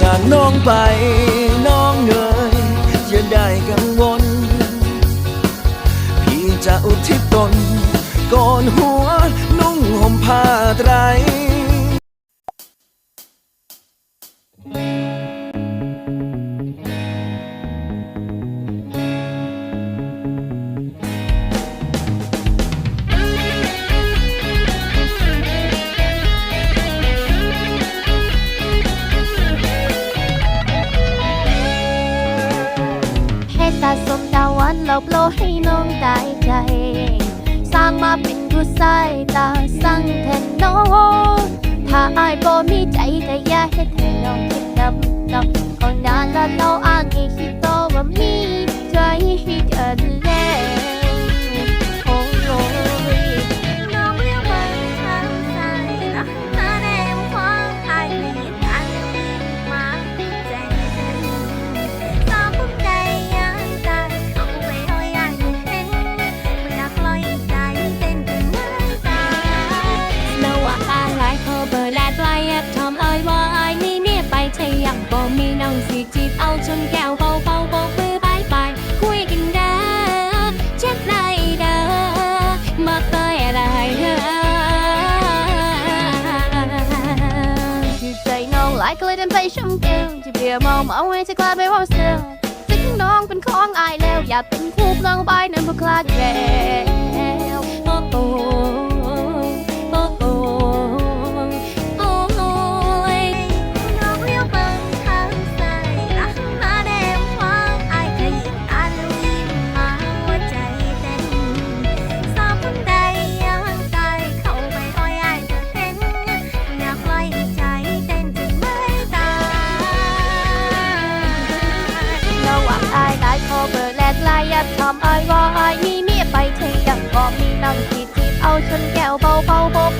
จากน้องไปน้องเอยอย่าได้กังวล พี่จะอุทิศตนก่อนหัวนุ่งห่มผ้าไตรานหลอกโปรให้น้องตายใจ สร้างมาเป็นผู้สายตาสั่งแทนน้องถ้าอายบ่มีใจก็อย่าเฮ็ดให้น้องคิดดำดำของนานแล้วเราอ้างให้คิดโตว่ามี ชนแก้วเบาเบาโบกมือบายบายคุยกันเด้อเช็ดไรเด้อมาเตยอะไรเด้อคือใจน้องหลายก็เลยเดินไปชมแก้วจะเบียร์เมาเมาไว้จะกลายไปว่าเซลซึ่งน้องเป็นของอายแล้ว อย่าเป็นคู่น้องใบนั้นพวกคลาดแล้ว แลกลายยัดทำอายว่าอายมีเมียไปเที่ยังก็มีน้ำจีจีบเอาชนแก้วเบาเบาโบกมือบายบ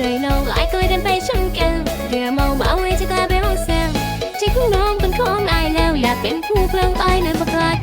ใจน้องหลายก็เลยเดินไปชนแก้วเรือเมาเมาไว้จะกลายเป็นห้องแซวใจของน้องเป็นของอายแล้วอยากเป็นผู้เพลิงไปในประกาศ